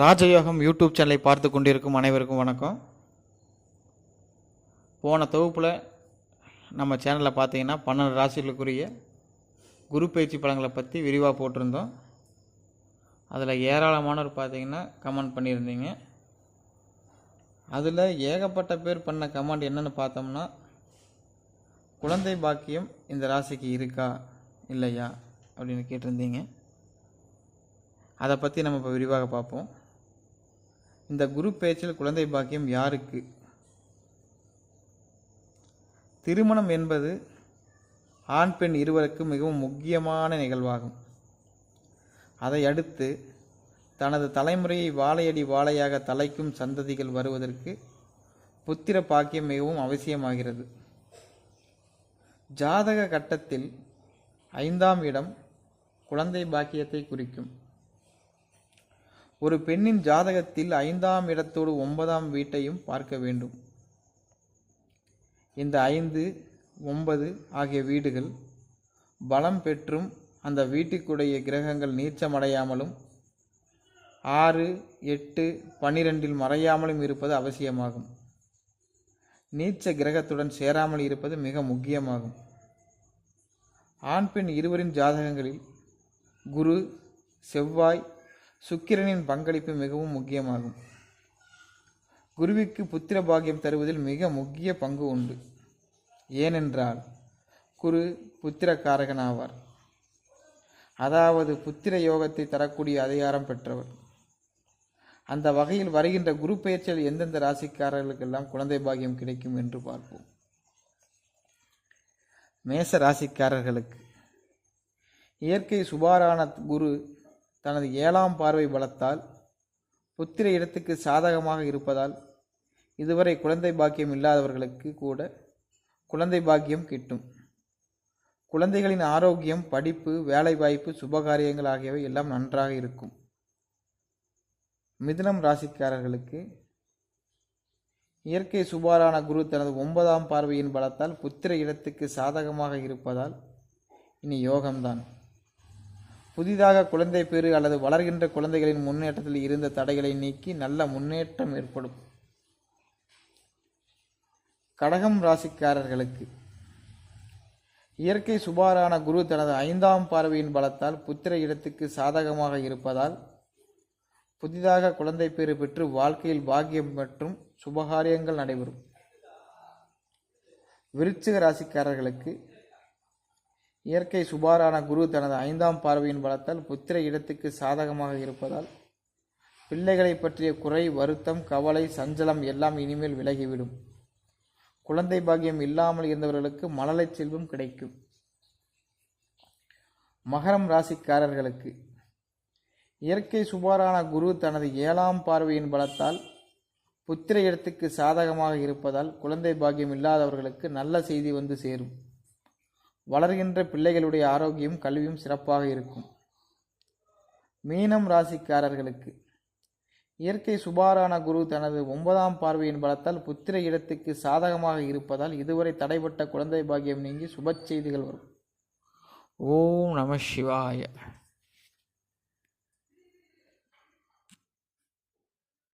ராஜயோகம் யூடியூப் சேனலை பார்த்து கொண்டிருக்கும் அனைவருக்கும் வணக்கம். போன தொகுப்பில் நம்ம சேனலில் பார்த்தீங்கன்னா பன்னெண்டு ராசிகளுக்குரிய குரு பயிற்சி படங்களை பற்றி விரிவாக போட்டிருந்தோம். அதில் ஏராளமானவர் பார்த்தீங்கன்னா கமெண்ட் பண்ணியிருந்தீங்க. அதில் ஏகப்பட்ட பேர் பண்ண கமெண்ட் என்னென்னு பார்த்தோம்னா குழந்தை பாக்கியம் இந்த ராசிக்கு இருக்கா இல்லையா அப்படின்னு கேட்டிருந்தீங்க. அதை பற்றி நம்ம இப்போ விரிவாக பார்ப்போம். இந்த குரு பேச்சில் குழந்தை பாக்கியம் யாருக்கு? திருமணம் என்பது ஆண் பெண் இருவருக்கு மிகவும் முக்கியமான நிகழ்வாகும். அதை அடுத்து தனது தலைமுறையை வாழையடி வாழையாக தலைக்கும் சந்ததிகள் வருவதற்கு புத்திர பாக்கியம் மிகவும் அவசியமாகிறது. ஜாதக கட்டத்தில் ஐந்தாம் இடம் குழந்தை பாக்கியத்தை குறிக்கும். ஒரு பெண்ணின் ஜாதகத்தில் ஐந்தாம் இடத்தோடு ஒன்பதாம் வீட்டையும் பார்க்க வேண்டும். இந்த ஐந்து ஒன்பது ஆகிய வீடுகள் பலம் பெற்றும் அந்த வீட்டுக்குடைய கிரகங்கள் நீச்சமடையாமலும் ஆறு எட்டு பன்னிரெண்டில் மறையாமலும் இருப்பது அவசியமாகும். நீச்ச கிரகத்துடன் சேராமல் இருப்பது மிக முக்கியமாகும். ஆண் பெண் இருவரின் ஜாதகங்களில் குரு செவ்வாய் சுக்கிரனின் பங்களிப்பு மிகவும் முக்கியமாகும். குருவிக்கு புத்திர பாக்கியம் தருவதில் மிக முக்கிய பங்கு உண்டு. ஏனென்றால் குரு புத்திரக்காரகன் ஆவார் அதாவது புத்திர யோகத்தை தரக்கூடிய அதிகாரம் பெற்றவர். அந்த வகையில் வருகின்ற குரு பெயர்ச்சியில் எந்தெந்த ராசிக்காரர்களுக்கெல்லாம் குழந்தை பாக்கியம் கிடைக்கும் என்று பார்ப்போம். மேச ராசிக்காரர்களுக்கு. இயற்கை சுபாரான குரு தனது ஏழாம் பார்வை பலத்தால் புத்திர இடத்துக்கு சாதகமாக இருப்பதால் இதுவரை குழந்தை பாக்கியம் இல்லாதவர்களுக்கு கூட குழந்தை பாக்கியம் கிட்டும். குழந்தைகளின் ஆரோக்கியம் படிப்பு வேலைவாய்ப்பு சுபகாரியங்கள் ஆகியவை எல்லாம் நன்றாக இருக்கும். மிதுனம் ராசிக்காரர்களுக்கு இயற்கை சுபாரான குரு தனது ஒன்பதாம் பார்வையின் பலத்தால் புத்திர இடத்துக்கு சாதகமாக இருப்பதால் இனி யோகம்தான். புதிதாக குழந்தை பேறு அல்லது வளர்கின்ற குழந்தைகளின் முன்னேற்றத்தில் இருந்த தடைகளை நீக்கி நல்ல முன்னேற்றம் ஏற்படும். கடகம் ராசிக்காரர்களுக்கு. இயற்கை சுபாரான குரு தனது ஐந்தாம் பார்வையின் பலத்தால் புத்திர இடத்துக்கு சாதகமாக இருப்பதால் புதிதாக குழந்தை பேறு பெற்று வாழ்க்கையில் பாக்கியம் மற்றும் சுபகாரியங்கள் நடைபெறும். விருச்சிக ராசிக்காரர்களுக்கு இயற்கை சுபாரான குரு தனது ஐந்தாம் பார்வையின் பலத்தால் புத்திர இடத்துக்கு சாதகமாக இருப்பதால் பிள்ளைகளை பற்றிய குறை வருத்தம் கவலை சஞ்சலம் எல்லாம் இனிமேல் விலகிவிடும். குழந்தை பாக்கியம் இல்லாமல் இருந்தவர்களுக்கு மழலை செல்வம் கிடைக்கும். மகரம் ராசிக்காரர்களுக்கு. இயற்கை சுபாரான குரு தனது ஏழாம் பார்வையின் பலத்தால் புத்திர இடத்துக்கு சாதகமாக இருப்பதால் குழந்தை பாக்கியம் இல்லாதவர்களுக்கு நல்ல செய்தி வந்து சேரும். வளர்கின்ற பிள்ளைகளுடைய ஆரோக்கியம் கல்வியும் சிறப்பாக இருக்கும். மீனம் ராசிக்காரர்களுக்கு இயற்கை சுபாரான குரு தனது ஒன்பதாம் பார்வையின் பலத்தால் புத்திர இடத்துக்கு சாதகமாக இருப்பதால் இதுவரை தடைப்பட்ட குழந்தை பாக்கியம் நீங்கி சுப செய்திகள் வரும். ஓம் நம சிவாய.